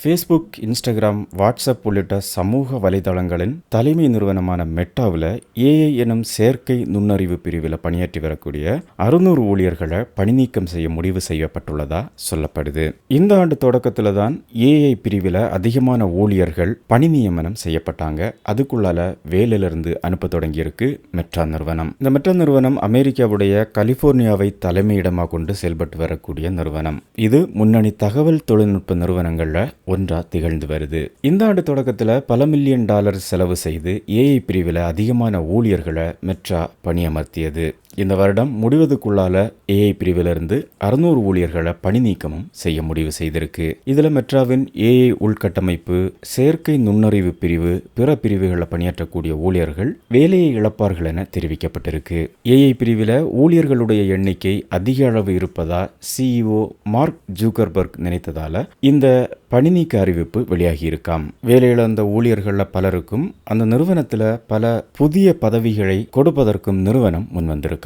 Facebook Instagram WhatsApp உள்ளிட்ட சமூக வலைதளங்களின் தலைமை நிறுவனமான மெட்டாவில் ஏஐ எனும் செயற்கை நுண்ணறிவு பிரிவில் பணியாற்றி வரக்கூடிய அறுநூறு ஊழியர்களை பணிநீக்கம் செய்ய முடிவு செய்யப்பட்டுள்ளதா சொல்லப்படுது. இந்த ஆண்டு தொடக்கத்தில் தான் ஏஐ பிரிவில் அதிகமான ஊழியர்கள் பணி நியமனம் செய்யப்பட்டாங்க. அதுக்குள்ளால வேலையிலிருந்து அனுப்ப தொடங்கியிருக்கு மெட்ரா நிறுவனம். இந்த மெட்ரா நிறுவனம் அமெரிக்காவுடைய கலிபோர்னியாவை தலைமையிடமாக கொண்டு செயல்பட்டு வரக்கூடிய நிறுவனம். இது முன்னணி தகவல் தொழில்நுட்ப நிறுவனங்களில் ஒன்றா திகழ்ந்து வருது. இந்த ஆண்டு தொடக்கத்தில் பல மில்லியன் டாலர் செலவு செய்து ஏஐ பிரிவில் அதிகமான ஊழியர்களை மெட்ரா பணியமர்த்தியது. இந்த வருடம் முடிவதுக்குள்ளால ஏஐ பிரிவிலிருந்து அறுநூறு ஊழியர்களை பணி நீக்கமும் செய்ய முடிவு செய்திருக்கு. இதில் மெட்ராவின் ஏஐ உள்கட்டமைப்பு செயற்கை நுண்ணறிவு பிரிவு பிற பிரிவுகளை பணியாற்றக்கூடிய ஊழியர்கள் வேலையை இழப்பார்கள் என தெரிவிக்கப்பட்டிருக்கு. ஏஐ பிரிவில் ஊழியர்களுடைய எண்ணிக்கை அதிக அளவு இருப்பதா சிஇஓ மார்க் ஜூக்கர்பர்க் நினைத்ததால இந்த பணி நீக்க அறிவிப்பு வெளியாகி இருக்காம் வேலையிழந்த ஊழியர்களில் பலருக்கும் அந்த நிறுவனத்தில் பல புதிய பதவிகளை கொடுப்பதற்கும் நிறுவனம் முன்வந்திருக்கு